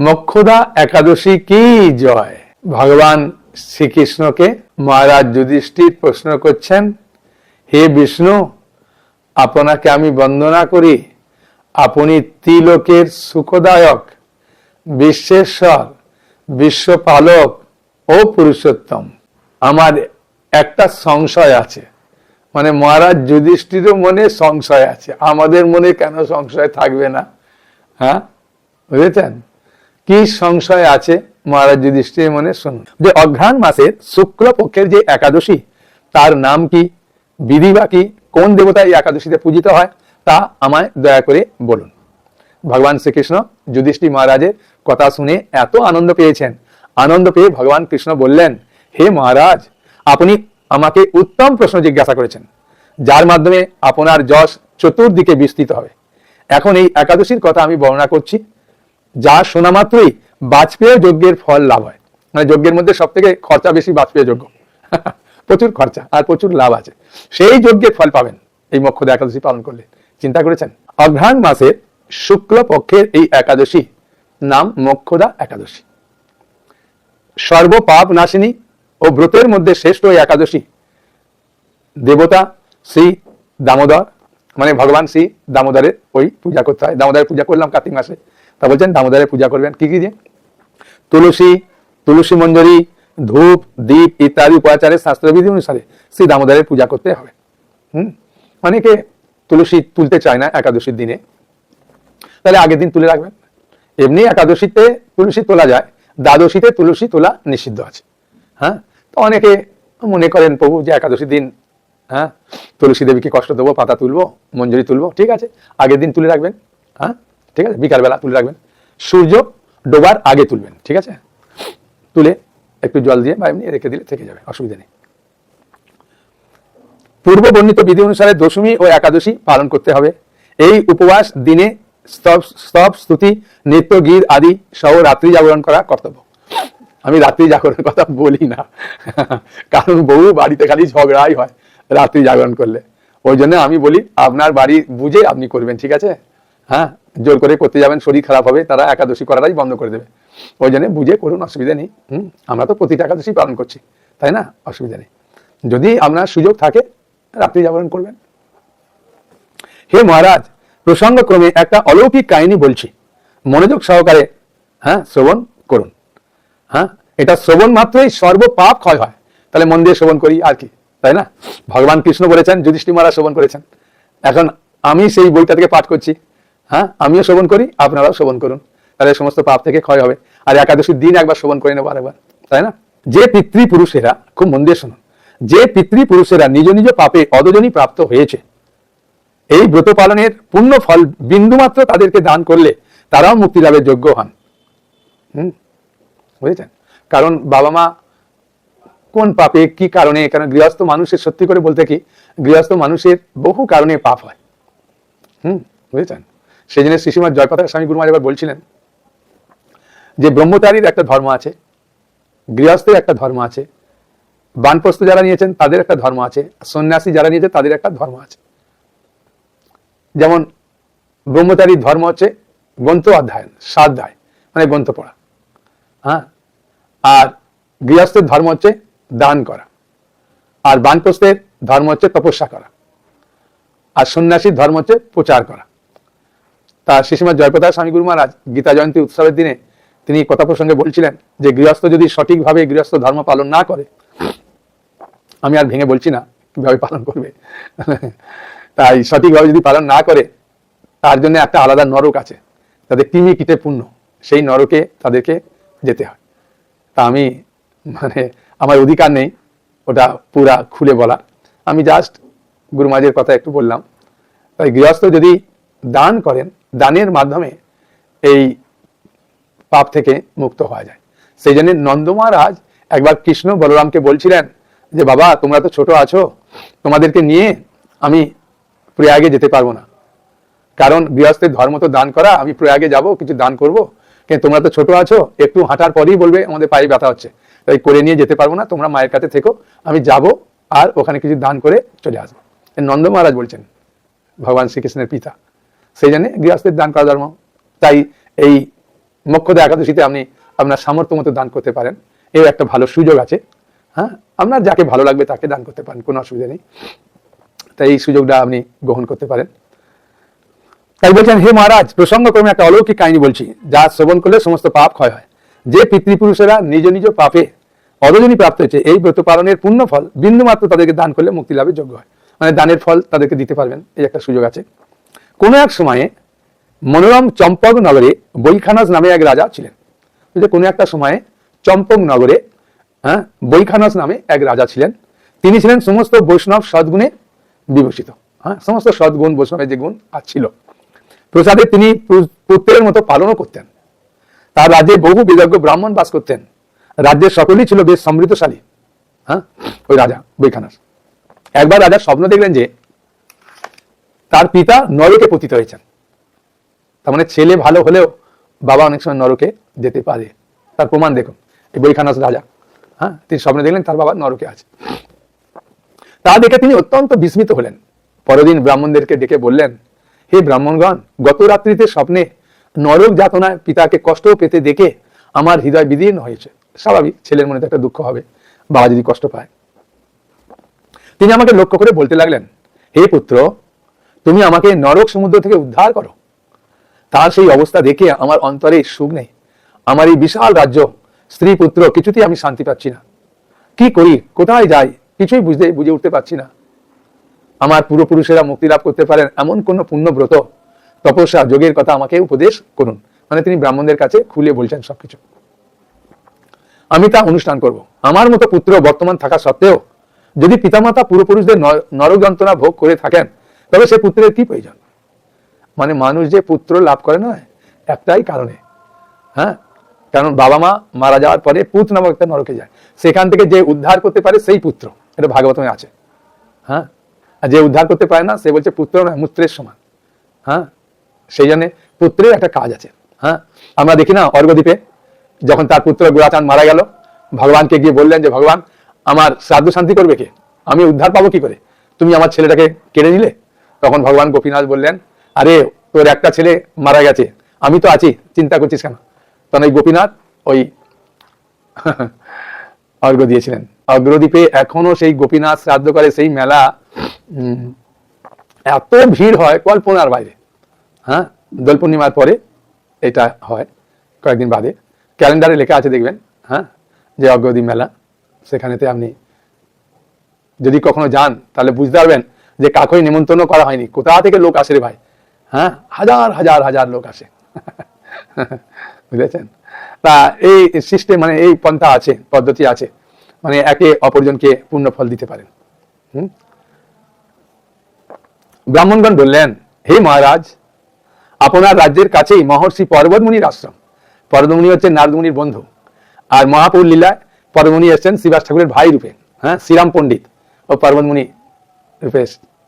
মক্ষদা একাদশী কি জয়? ভগবান শ্রীকৃষ্ণকে মহারাজ যুধিষ্ঠির প্রশ্ন করছেন, হে বিষ্ণু, আপনাকে আমি বন্দনা করি। আপনি ত্রিলোকের সুখদায়ক, বিশ্বেশ্বর, বিশ্বপালক ও পুরুষোত্তম। আমার একটা সংশয় আছে। মানে মহারাজ যুধিষ্ঠিরও মনে সংশয় আছে। আমাদের মনে কেন সংশয় থাকবে না? হ্যাঁ? বুঝেছেন? কি সংশয় আছে? মহারাজ যুধিষ্ঠির মনে শুনুন। যে অঘ্রাণ মাসের শুক্ল পক্ষের যে একাদশী, তার নাম কি? বিধি বা কি? কোন দেবতা এই একাদশীতে পূজিত হয়? তা আমায় দয়া করে বলুন। ভগবান শ্রীকৃষ্ণ যুধিষ্ঠির মহারাজের কথা শুনে এত আনন্দ পেয়েছেন। আনন্দ পেয়ে ভগবান কৃষ্ণ বললেন, হে মহারাজ, আপনি আমাকে উত্তম প্রশ্ন জিজ্ঞাসা করেছেন, যার মাধ্যমে আপনার যশ চতুর্দিকে বিস্তৃত হবে। এখন এই একাদশীর কথা আমি বর্ণনা করছি যা শোনা মাত্রই বাজপেয় যজ্ঞের ফল লাভ হয়। মানে যজ্ঞের মধ্যে সব থেকে খরচা বেশি বাজপেয় যজ্ঞ। প্রচুর খরচা আর প্রচুর লাভ আছে। সেই যজ্ঞের ফল পাবেন। এই মক্ষদা একাদশী পালন করলে। চিন্তা করেছেন? অঘ্রাণ মাসের শুক্ল পক্ষের এই একাদশী নাম মক্ষদা একাদশী। সর্বপাপ নাশিনী ও ব্রতের মধ্যে শ্রেষ্ঠ এই একাদশী দেবতা শ্রী দামোদর মানে ভগবান শ্রী দামোদরের ওই পূজা করতে হয়। দামোদরের পূজা করলাম কার্তিক মাসে। তা বলছেন দামোদরের পূজা করবেন। কি কি দিয়ে? তুলসী তুলসী মঞ্জরি, ধূপ দ্বীপ ইত্যাদি উপাচারের শাস্ত্রবিধি অনুসারে শ্রী দামোদরের পূজা করতে হবে। হুম? অনেকে তুলসী তুলতে চায় না একাদশীর দিনে। তাহলে আগের দিন তুলে রাখবেন। এমনি একাদশীতে তুলসী তোলা যায়, দ্বাদশীতে তুলসী তোলা নিষিদ্ধ আছে। হ্যাঁ? তো অনেকে মনে করেন প্রভু যে একাদশীর দিন হ্যাঁ? তুলসী দেবীকে কষ্ট দেবো, পাতা তুলবো, মঞ্জুরি তুলবো, ঠিক আছে? আগের দিন তুলে রাখবেন। হ্যাঁ? ঠিক আছে? বিকালবেলা তুলে রাখবেন। সূর্য ডোবার আগে তুলবেন, ঠিক আছে? তুলে একটু জল দিয়ে বা এমনি রেখে দিলে থেকে যাবে, অসুবিধা নেই। পূর্ব বর্ণিত বিধি অনুসারে দশমী ও একাদশী পালন করতে হবে। এই উপবাস, দিনে স্তব স্তব, স্তুতি, নৃত্য, গীত আদি সহ রাত্রি জাগরণ করা কর্তব্য। আমি রাত্রি জাগরণের কথা বলি না। কারণ বহু বাড়িতে খালি ঝগড়াই হয় রাত্রি জাগরণ করলে। ওই জন্য আমি বলি, আপনার বাড়ি বুঝে আপনি করবেন, ঠিক আছে? হ্যাঁ? জোর করে করতে যাবেন, শরীর খারাপ হবে, তারা একাদশী করাটাই বন্ধ করে দেবে। ওই জন্য বুঝে করুন, অসুবিধা নেই। হুম, আমরা তো প্রতিটা একাদশী পালন করছি, তাই না? অসুবিধা নেই। যদি আপনার সুযোগ থাকে, রাত্রি জাগরণ করবেন। হে মহারাজ, প্রসঙ্গক্রমে একটা অলৌকিক কাহিনী বলছি। মনোযোগ সহকারে হ্যাঁ শ্রবণ করুন। হ্যাঁ এটা শ্রবণ মাত্রই সর্ব পাপ ক্ষয় হয়। তাহলে মন দিয়ে শ্রবণ করি, আর কি, তাই না? ভগবান কৃষ্ণ বলেছেন, যুধিষ্ঠির মহারাজ শ্রবণ করেছেন। এখন আমি সেই বইটা থেকে পাঠ করছি। হ্যাঁ আমিও শ্রবণ করি, আপনারাও শ্রবণ করুন। তাহলে সমস্ত পাপ থেকে ক্ষয় হবে। আর একাদশীর দিন একবার শ্রবণ করে নেব আরেকবার, তাই না? যে পিতৃপুরুষেরা, খুব মন দিয়ে শুনুন, যে পিতৃপুরুষেরা নিজ নিজ পাপে অদজনী প্রাপ্ত হয়েছে, এই ব্রত পালনের পূর্ণ ফল বিন্দুমাত্র তাদেরকে দান করলে তারাও মুক্তি লাভের যোগ্য হন। হুম? বুঝেছেন? কারণ বাবা মা কোন পাপে, কি কারণে কারণ গৃহস্থ মানুষের, সত্যি করে বলতে কি, গৃহস্থ মানুষের বহু কারণে পাপ হয়। হুম? বুঝেছেন? সেই জন্য শিশুমার জয়পাতা স্বামী গুরুমার এবার বলছিলেন যে ব্রহ্মচারীর একটা ধর্ম আছে, গৃহস্থের একটা ধর্ম আছে, বানপ্রস্থ যারা নিয়েছেন তাদের একটা ধর্ম আছে, সন্ন্যাসী যারা নিয়েছে তাদের একটা ধর্ম আছে। যেমন ব্রহ্মচারীর ধর্ম হচ্ছে গ্রন্থ অধ্যায়ন স্বাধ্যায় মানে গ্রন্থ পড়া। হ্যাঁ? আর গৃহস্থের ধর্ম হচ্ছে দান করা। আর বানপ্রস্থের ধর্ম হচ্ছে তপস্যা করা। আর সন্ন্যাসীর ধর্ম হচ্ছে প্রচার করা। তা শিশুমার জয়প্রতাপ স্বামী গুরু মহারাজ গীতা জয়ন্তী উৎসবের দিনে তিনি কথা প্রসঙ্গে বলছিলেন যে গৃহস্থ যদি সঠিকভাবে গৃহস্থ ধর্ম পালন না করে, আমি আর ভেঙে বলছি না কীভাবে পালন করবে। তাই সঠিকভাবে যদি পালন না করে, তার জন্য একটা আলাদা নরক আছে, তাদের কৃমি কীটে পূর্ণ, সেই নরকে তাদেরকে যেতে হয়। তা আমি মানে আমার অধিকার নেই, ওটা পুরা খুলে বলা। আমি জাস্ট গুরুমাজের কথা একটু বললাম। তাই গৃহস্থ যদি দান করেন, দানের মাধ্যমে এই পাপ থেকে মুক্ত হওয়া যায়। সেই জন্য নন্দ মহারাজ একবার কৃষ্ণ বলরামকে বলছিলেন যে, বাবা, তোমরা তো ছোট আছো, তোমাদেরকে নিয়ে আমি প্রয়াগে যেতে পারব না। কারণ গৃহস্থের ধর্ম তো দান করা, আমি প্রয়াগে যাব, কিছু দান করব। কিন্তু তোমরা তো ছোট আছো, একটু হাঁটার পরেই বলবে, আমাদের পায়ে ব্যথা হচ্ছে। তাই করে নিয়ে যেতে পারব না, তোমরা মায়ের কাছে থেকো, আমি যাব আর ওখানে কিছু দান করে চলে আসব। নন্দ মহারাজ বলছেন, ভগবান শ্রীকৃষ্ণের পিতা সেই জন্য গৃহস্থের দান করা ধর্ম। তাই এই মক্ষদা একাদশীতে আপনি আপনার সামর্থ্য মতো দান করতে পারেন। এর একটা ভালো সুযোগ আছে। হ্যাঁ আপনার যাকে ভালো লাগবে তাকে দান করতে পারেন, কোনো অসুবিধা নেই। তাই এই সুযোগটা আপনি গ্রহণ করতে পারেন। তাই বলছেন, হে মহারাজ, প্রসঙ্গক্রমে একটা অলৌকিক কাহিনী বলছি, যা শ্রবণ করলে সমস্ত পাপ ক্ষয় হয়। যে পিতৃপুরুষেরা নিজ নিজ পাপে অরজনী প্রাপ্ত হয়েছে, এই ব্রত পালনের পূর্ণ ফল বিন্দু মাত্র তাদেরকে দান করলে মুক্তি লাভের যোগ্য হয়। মানে দানের ফল তাদেরকে দিতে পারবেন, এই একটা সুযোগ আছে। কোনো এক সময়ে মনোরম চম্পক নগরে বৈখানস নামে এক রাজা ছিলেন। যে কোনো একটা সময়ে চম্পক নগরে হ্যাঁ বৈখানস নামে এক রাজা ছিলেন। তিনি ছিলেন সমস্ত বৈষ্ণব সদ্গুণে বিভূষিত। হ্যাঁ সমস্ত সদ্গুণ, বৈষ্ণবের যে গুণ আর ছিল। প্রসাদে তিনি পুত্রের মতো পালনও করতেন। তার রাজ্যে বহু বিদজ্ঞ ব্রাহ্মণ বাস করতেন। রাজ্যের সকলেই ছিল বেশ সমৃদ্ধশালী। হ্যাঁ ওই রাজা বৈখানস। একবার রাজা স্বপ্ন দেখলেন যে তার পিতা নরকে পতিত হয়েছেন। তার মানে ছেলে ভালো হলেও বাবা অনেক সময় নরকে যেতে পারে। তার প্রমাণ দেখুন, এই বৈখানস রাজা। হ্যাঁ তিনি স্বপ্নে দেখলেন তার বাবা নরকে আছে। তা দেখে তিনি অত্যন্ত বিস্মিত হলেন। পরদিন ব্রাহ্মণদেরকে ডেকে বললেন, হে ব্রাহ্মণগণ, গত রাত্রিতে স্বপ্নে নরক যাতনায় পিতাকে কষ্ট পেতে দেখে আমার হৃদয় বিদীর্ণ হয়েছে। স্বাভাবিক, ছেলের মনে তো একটা দুঃখ হবে, বাবা যদি কষ্ট পায়। তিনি আমাকে লক্ষ্য করে বলতে লাগলেন, হে পুত্র তুমি আমাকে নরক সমুদ্র থেকে উদ্ধার করো। তার সেই অবস্থা দেখে আমার অন্তরে সুখ নেই। আমার এই বিশাল রাজ্য, স্ত্রী, পুত্র, কিছুতেই আমি শান্তি পাচ্ছি না। কি করি? কোথায় যাই? কিছুই বুঝতে, বুঝে উঠতে পারছি না। আমার পূর্বপুরুষেরা মুক্তি লাভ করতে পারেন এমন কোন পুণ্যব্রত। তপস্যা, যোগের কথা আমাকে উপদেশ করুন। মানে তিনি ব্রাহ্মণদের কাছে খুলে বলছেন সবকিছু। আমি তা অনুষ্ঠান করব। আমার মতো পুত্র বর্তমান থাকা সত্ত্বেও যদি পিতামাতা পূর্বপুরুষদের ন- নরক যন্ত্রণা ভোগ করে থাকেন তবে সে পুত্রের কি প্রয়োজন? মানে মানুষ যে পুত্র লাভ করে না একটাই কারণে। হ্যাঁ? কারণ বাবা মা মারা যাওয়ার পরে পুত নামক একটা নরকে যায়। সেখান থেকে যে উদ্ধার করতে পারে সেই পুত্র। এটা ভাগবতমে আছে। হ্যাঁ? আর যে উদ্ধার করতে পারে না, সে বলছে পুত্র নয়, মূত্রের সমান। হ্যাঁ? সেই জন্য পুত্রের একটা কাজ আছে। হ্যাঁ? আমরা দেখি না অর্ঘদ্বীপে যখন তার পুত্র গোরাচাঁদ মারা গেল, ভগবানকে গিয়ে বললেন যে, ভগবান, আমার শ্রাদ্ধ শান্তি করবে কে? আমি উদ্ধার পাবো কি করে? তুমি আমার ছেলেটাকে কেড়ে নিলে? তখন ভগবান গোপীনাথ বললেন, আরে, তোর একটা ছেলে মারা গেছে, আমি তো আছি, চিন্তা করছিস কেন? তখন ওই গোপীনাথ ওই অর্ঘ্য দিয়েছিলেন। অগ্রদ্বীপে এখনও সেই গোপীনাথ শ্রাদ্ধ করে সেই মেলা এত ভিড় হয় কল্পনার বাইরে। হ্যাঁ দোল পূর্ণিমার পরে এটা হয়, কয়েকদিন বাদে। ক্যালেন্ডারে লেখা আছে, দেখবেন হ্যাঁ যে অগ্রদীপ মেলা, সেখানেতে আপনি যদি কখনো যান, তাহলে বুঝতে পারবেন যে কাকই নিমন্ত্রণ করা হয়নি। কোথা থেকে লোক আসে রে ভাই? হ্যাঁ? হাজার হাজার হাজার লোক আসে। বুঝেছেন? তা এই সিস্টেম মানে এই পন্থা আছে, পদ্ধতি আছে মানে একে অপরজনকে পূর্ণ ফল দিতে পারেন। হুম? ব্রাহ্মণগণ বললেন, হে মহারাজ, আপনার রাজ্যের কাছেই মহর্ষি পর্বতমুনির আশ্রম। পর্বতমুনি হচ্ছে নারদমুনির বন্ধু। আর মহাপুর লীলায় পর্বতমুনি এসেছেন শিবাস ঠাকুরের ভাই রূপে। হ্যাঁ? শ্রীরাম পণ্ডিত ও পর্বতমুনি রূপে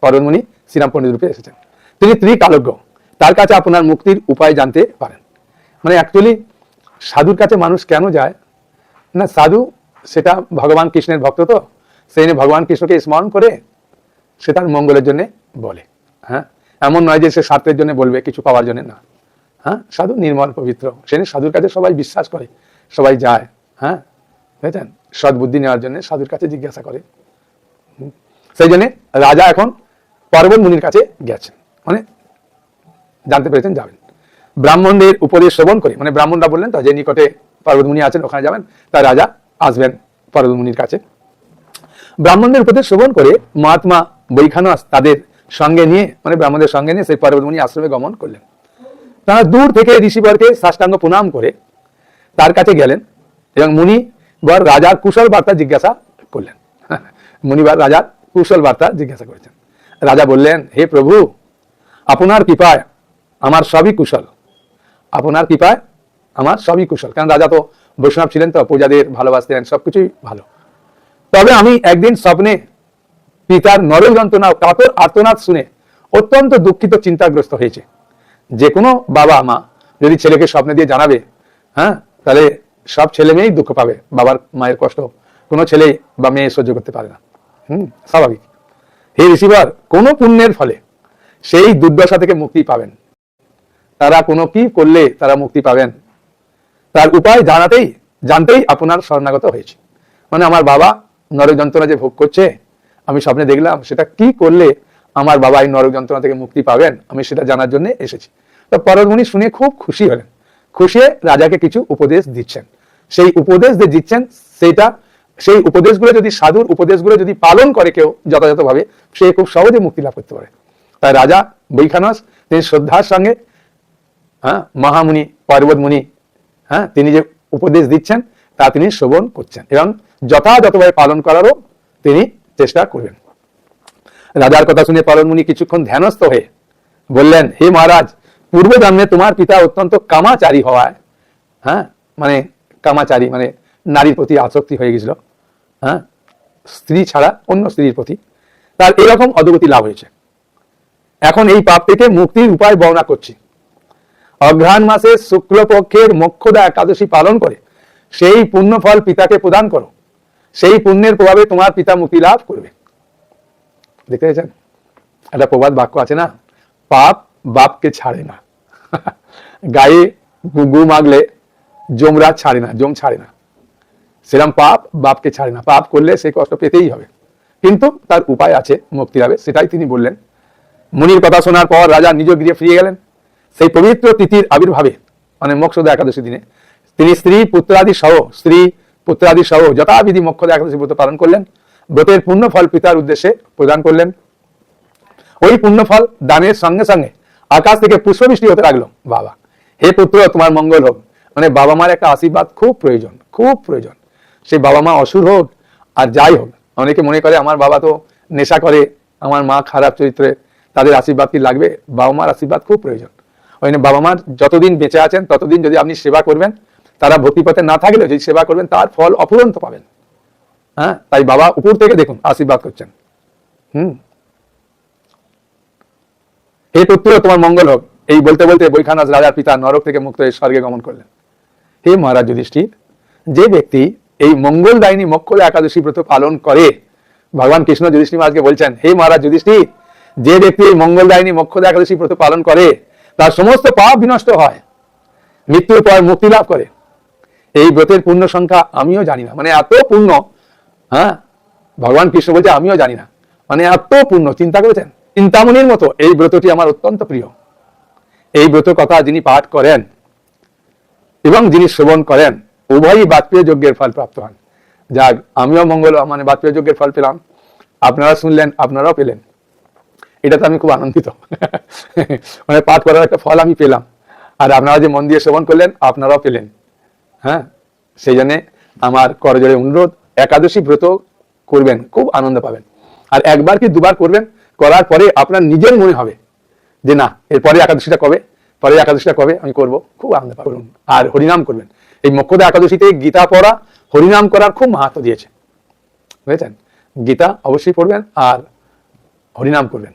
পর্বতমুনি শ্রীরাম রূপে এসেছেন। তিনি ত্রিকালজ্ঞ। তার কাছে আপনার মুক্তির উপায় জানতে পারেন। মানে অ্যাকচুয়ালি সাধুর কাছে মানুষ কেন যায়? না, সাধু সেটা ভগবান কৃষ্ণের ভক্ত তো, সেই জন্য ভগবান কৃষ্ণকে স্মরণ করে সে তার মঙ্গলের জন্য বলে। হ্যাঁ? এমন নয় যে সে স্বার্থের জন্য বলবে, কিছু পাওয়ার জন্য না। হ্যাঁ? সাধু নির্মল পবিত্র। সে সাধুর কাছে সবাই বিশ্বাস করে, সবাই যায়। হ্যাঁ? বুঝেছেন? সদ্বুদ্ধি নেওয়ার জন্য সাধুর কাছে জিজ্ঞাসা করে। সেই জন্য রাজা এখন পর্বত মুনির কাছে গেছেন। মানে জানতে পেরেছেন যাবেন। ব্রাহ্মণদের উপদেশ শ্রবণ করে মানে ব্রাহ্মণরা বললেন তো যে নিকটে পর্বতমুনি আছেন, ওখানে যাবেন। তাই রাজা আসবেন পর্বতমুনির কাছে। ব্রাহ্মণদের উপদেশ শ্রবণ করে মহাত্মা বৈখানস তাদের সঙ্গে নিয়ে মানে ব্রাহ্মণদের সঙ্গে নিয়ে সেই পর্বতমুনি আশ্রমে গমন করলেন। তারা দূর থেকে ঋষিবরকে সাষ্টাঙ্গ প্রণাম করে তার কাছে গেলেন এবং মুনি বর রাজার কুশল বার্তা জিজ্ঞাসা করলেন। মুনিবার রাজার কুশল বার্তা জিজ্ঞাসা করেছেন। রাজা বললেন, হে প্রভু, আপনার কৃপায় আমার সবই কুশল। আপনার কৃপায় আমার সবই কুশল। কারণ রাজা তো বৈষ্ণব ছিলেন তো, প্রজাদের ভালোবাসতেন, সবকিছুই ভালো। তবে আমি একদিন স্বপ্নে পিতার নরক যন্ত্রণা কাতর আর্তনাদ শুনে অত্যন্ত দুঃখিত, চিন্তাগ্রস্ত হয়েছে। যে কোনো বাবা মা যদি ছেলেকে স্বপ্নে দিয়ে জানাবে হ্যাঁ তাহলে সব ছেলে মেয়েই দুঃখ পাবে। বাবার মায়ের কষ্ট কোনো ছেলে বা মেয়ে সহ্য করতে পারে না। হুম, স্বাভাবিক। হে রিসিভার কোনো পুণ্যের ফলে সেই দুর্দশা থেকে মুক্তি পাবেন। তারা কোনো কি করলে তারা মুক্তি পাবেন? তার উপায় জানাতেই, জানতেই আপনার শরণাগত হয়েছে। মানে আমার বাবা নরক যন্ত্রণা যে ভোগ করছে, আমি স্বপ্নে দেখলাম সেটা কি করলে আমার বাবা এই নরক যন্ত্রণা থেকে মুক্তি পাবেন? আমি সেটা জানার জন্য এসেছি। তো পরমুনি শুনে খুব খুশি হলেন। খুশি রাজাকে কিছু উপদেশ দিচ্ছেন। সেই উপদেশ যে দিচ্ছেন সেইটা সেই উপদেশগুলো যদি সাধুর উপদেশগুলো যদি পালন করে কেউ যথাযথভাবে, সে খুব সহজে মুক্তি লাভ করতে পারে। তাই রাজা বৈখানস, তিনি শ্রদ্ধার সঙ্গে হ্যাঁ মহামুনি পর্বত মুনি হ্যাঁ তিনি যে উপদেশ দিচ্ছেন, তা তিনি শ্রবণ করছেন এবং যথাযথভাবে পালন করারও তিনি চেষ্টা করবেন। রাজার কথা শুনে পর্বত মুনি কিছুক্ষণ ধ্যানস্থ হয়ে বললেন, হে মহারাজ পূর্ব জন্মে তোমার পিতা অত্যন্ত কামাচারী হওয়ায় হ্যাঁ মানে কামাচারী মানে নারীর প্রতি আসক্তি হয়ে গেছিল হ্যাঁ? স্ত্রী ছাড়া অন্য স্ত্রীর প্রতি। তার এরকম অধগতি লাভ হয়েছে। এখন এই পাপ থেকে মুক্তির উপায় বর্ণনা করছি। অঘ্রাণ মাসে শুক্লপক্ষের মোক্ষদা একাদশী পালন করে সেই পুণ্য ফল পিতাকে প্রদান করো। সেই পুণ্যের প্রভাবে তোমার পিতা মুক্তি লাভ করবে। দেখতে পেয়েছেন? একটা প্রবাদ বাক্য আছে না? পাপ বাপকে ছাড়ে না। গায়ে গু- মাগলে জমরাজ ছাড়ে না জম ছাড়ে না। সেরকম পাপ বাপকে ছাড়ে না। পাপ করলে সে কষ্ট পেতেই হবে। কিন্তু তার উপায় আছে মুক্তি লাভে সেটাই তিনি বললেন। মুনির কথা শোনার পর রাজা নিজ গৃহে ফিরে গেলেন। সেই পবিত্র তিথির আবির্ভাবে মানে মোক্ষদা একাদশী দিনে, তিনি স্ত্রী পুত্রাদি সহ, স্ত্রী পুত্রাদি সহ যথাবিধি মোক্ষদা একাদশী ব্রত পালন করলেন। ব্রতের পূর্ণ ফল পিতার উদ্দেশ্যে প্রদান করলেন। ওই পুণ্যফল দানের সঙ্গে সঙ্গে আকাশ থেকে পুষ্পবৃষ্টি হতে লাগল। বাবা, হে পুত্র, তোমার মঙ্গল হোক। মানে বাবা মার একটা আশীর্বাদ খুব প্রয়োজন খুব প্রয়োজন। সেই বাবা মা অসুর হোক আর যাই হোক, অনেকে মনে করে আমার বাবা তো নেশা করে, আমার মা খারাপ চরিত্রে, তাদের আশীর্বাদ কি লাগবে? বাবা মার আশীর্বাদ খুব প্রয়োজন। ওই বাবা মার যতদিন বেঁচে আছেন, ততদিন যদি আপনি সেবা করবেন, তারা ভক্তিপথে না থাকলেও যদি সেবা করবেন, তার ফল অফুরন্ত পাবেন। হ্যাঁ তাই বাবা উপর থেকে দেখুন, আশীর্বাদ করছেন। হুম। হে পুত্র, তোমার মঙ্গল হোক। এই বলতে বলতে বৈখানাস রাজার পিতা নরক থেকে মুক্ত হয়ে স্বর্গে গমন করলেন। হে মহারাজ যুধিষ্ঠির, যে ব্যক্তি এই মঙ্গল দায়নী মক্ষদা একাদশী ব্রত পালন করে। ভগবান কৃষ্ণ যুধিষ্ঠির মহারাজকে বলছেন, হে মহারাজ যুধিষ্ঠির, যে ব্যক্তি এই মঙ্গল দায়নী মক্ষদা একাদশী ব্রত পালন করে, তার সমস্ত পাপ বিনষ্ট হয়, মৃত্যুর পর মুক্তি লাভ করে। এই ব্রতের পূর্ণ সংখ্যা আমিও জানি না। মানে এত পূর্ণ হ্যাঁ? ভগবান কৃষ্ণ বলছে, আমিও জানি না। মানে এত পূর্ণ, চিন্তা করেছেন? চিন্তামণির মতো এই ব্রতটি আমার অত্যন্ত প্রিয়। এই ব্রত কথা যিনি পাঠ করেন এবং যিনি শ্রবণ করেন উভয়ই বাজপেয়ী যজ্ঞের ফল প্রাপ্ত হন। যাক, আমিও মঙ্গল মানে বাজপেয়ী যজ্ঞের ফল পেলাম। আপনারা শুনলেন, আপনারাও পেলেন। এটাতে আমি খুব আনন্দিত। মানে পাঠ করার একটা ফল আমি পেলাম। আর আপনারা যে মন দিয়ে শ্রবণ করলেন, আপনারাও পেলেন। হ্যাঁ? সেই জন্যে আমার করজোড়ে অনুরোধ, একাদশী ব্রত করবেন, খুব আনন্দ পাবেন। আর একবার কি দুবার করবেন, করার পরে আপনার নিজের মনে হবে যে না, এরপরে একাদশীটা কবে, পরে একাদশীটা কবে আমি করব, খুব আনন্দ পাবেন। আর হরিনাম করবেন। এই মক্ষদা একাদশীতে গীতা পড়া, হরিনাম করার খুব মাহাত্ম দিয়েছে। বুঝেছেন? গীতা অবশ্যই পড়বেন আর হরিনাম করবেন।